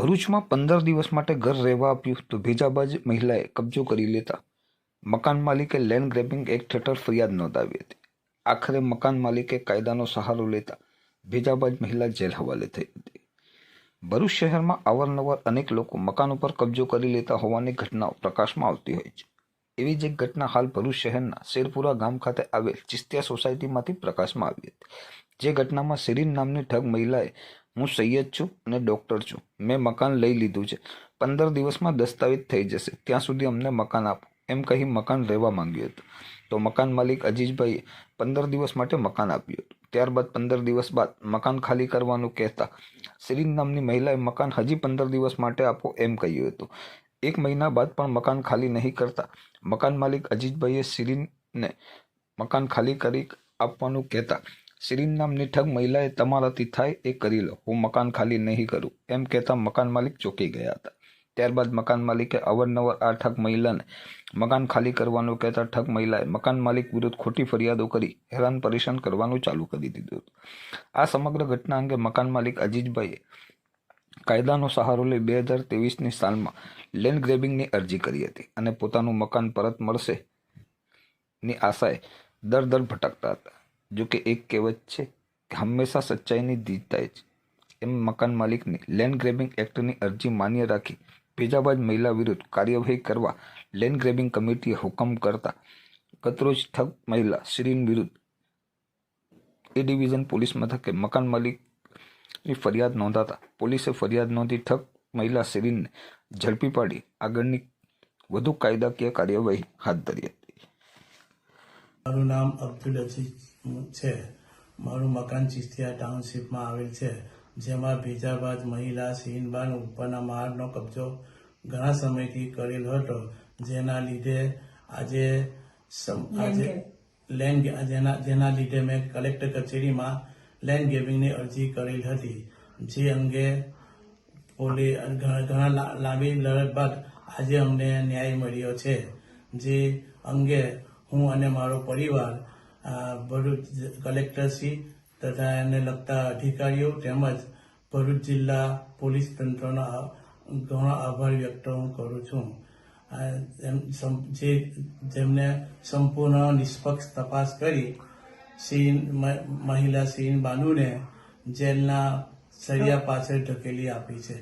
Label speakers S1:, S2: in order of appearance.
S1: ભરૂચમાં પંદર દિવસ માટે ઘર રહેવા આપ્યું તો ભેજાબાજ મહિલાએ કબજો કરી લેતા મકાન માલિકે લેન્ડ ગ્રેબિંગ એક્ટ હેઠળ ફરિયાદ નોંધાવી હતી. આખરે મકાન માલિકે કાયદાનો સહારો લેતા ભેજાબાજ મહિલા જેલ હવાલે થઈ હતી. ભરૂચ શહેરમાં અવારનવાર અનેક લોકો મકાન ઉપર કબજો કરી લેતા હોવાની ઘટનાઓ પ્રકાશમાં આવતી હોય છે. એવી જ એક ઘટના હાલ ભરૂચ શહેરના શેરપુરા ગામ ખાતે આવેલ ચિસ્તિયા સોસાયટીમાંથી પ્રકાશમાં આવી હતી. જે ઘટનામાં સિરીન નામની ઠગ મહિલાએ હું સૈયદ છું અને ડૉક્ટર છું. મેં મકાન લઈ લીધું છે. પંદર દિવસમાં દસ્તાવેજ થઈ જશે. ત્યાં સુધી અમને મકાન આપો. એમ કહી મકાન રહેવા માંગ્યું હતું. તો મકાન માલિક અજીજભાઈએ પંદર દિવસ માટે મકાન આપ્યું હતું. ત્યારબાદ પંદર દિવસ બાદ મકાન ખાલી કરવાનું કહેતા સિરીન નામની મહિલાએ મકાન હજી પંદર દિવસ માટે આપો એમ કહ્યું હતું. એક મહિના બાદ પણ મકાન ખાલી નહીં કરતા, મકાન માલિક અજીતભાઈએ સિરીનને મકાન ખાલી કરી આપવાનું કહેતા સિરીન નામની ઠગ મહિલાએ તમારાથી થાય એ કરી લો. હું મકાન ખાલી નહીં કરું. એમ કહેતા મકાન માલિક ચોંકી ગયા હતા. ત્યારબાદ મકાન માલિકે અવારનવાર આ ઠગ મહિલાને મકાન ખાલી કરવાનું કહેતા ઠગ મહિલાએ મકાન માલિક વિરુદ્ધ ખોટી ફરિયાદો કરી હેરાન પરેશાન કરવાનું ચાલુ કરી દીધું હતું. આ સમગ્ર ઘટના અંગે મકાન માલિક અજીજભાઈએ કાયદાનો સહારો લઈ બે હજાર ત્રેવીસની સાલમાં લેન્ડ ગ્રેબિંગની અરજી કરી હતી અને પોતાનું મકાન પરત મળશે ની આશાએ દર દર ભટકતા હતા. જો કે એક કહેવત છે કે હંમેશા સચ્ચાઈની જીત છે. એમ મકાન માલિકની લેન્ડ ગ્રેબિંગ એક્ટની અરજી માન્ય રાખી ભેજાબાજ મહિલા વિરુદ્ધ કાર્યવાહી કરવા લેન્ડ ગ્રેબિંગ કમિટીએ હુકમ કરતા ગતરોજ ઠગ મહિલા શ્રીન વિરુદ્ધ એ ડિવિઝન પોલીસ મથકે મકાન માલિકની ફરિયાદ નોંધાતા પોલીસે ફરિયાદ નોંધી ઠગ મહિલા શ્રીનને ઝડપી પાડી આગળની વધુ કાયદાકીય કાર્યવાહી હાથ ધરી હતી.
S2: મારું નામ અબ્દુલ અજીઝ છે. મારું મકાન ચિસ્તિયા ટાઉનશીપમાં આવેલ છે. જેમાં ભેજાબાદ મહિલા સિંહબાન ઉપરના માળનો કબજો ઘણા સમયથી કરેલ હતો. જેના લીધે આજે આજે લેન્ડ જેના જેના લીધે મેં કલેક્ટર કચેરીમાં લેન્ડ ગેવિંગની અરજી કરેલ હતી. જે અંગે પોલી ઘણા લાંબી લડત બાદ આજે અમને ન્યાય મળ્યો છે. જે અંગે હું અને મારો પરિવાર ભરૂચ કલેક્ટરશ્રી તથા એને લગતા અધિકારીઓ તેમજ ભરૂચ જિલ્લા પોલીસ તંત્રનો ઘણો આભાર વ્યક્ત હું કરું છું. જે જેમને સંપૂર્ણ નિષ્પક્ષ તપાસ કરી સીન મહિલા સીન બાનુને જેલના સળિયા પાછળ ધકેલી આપી છે.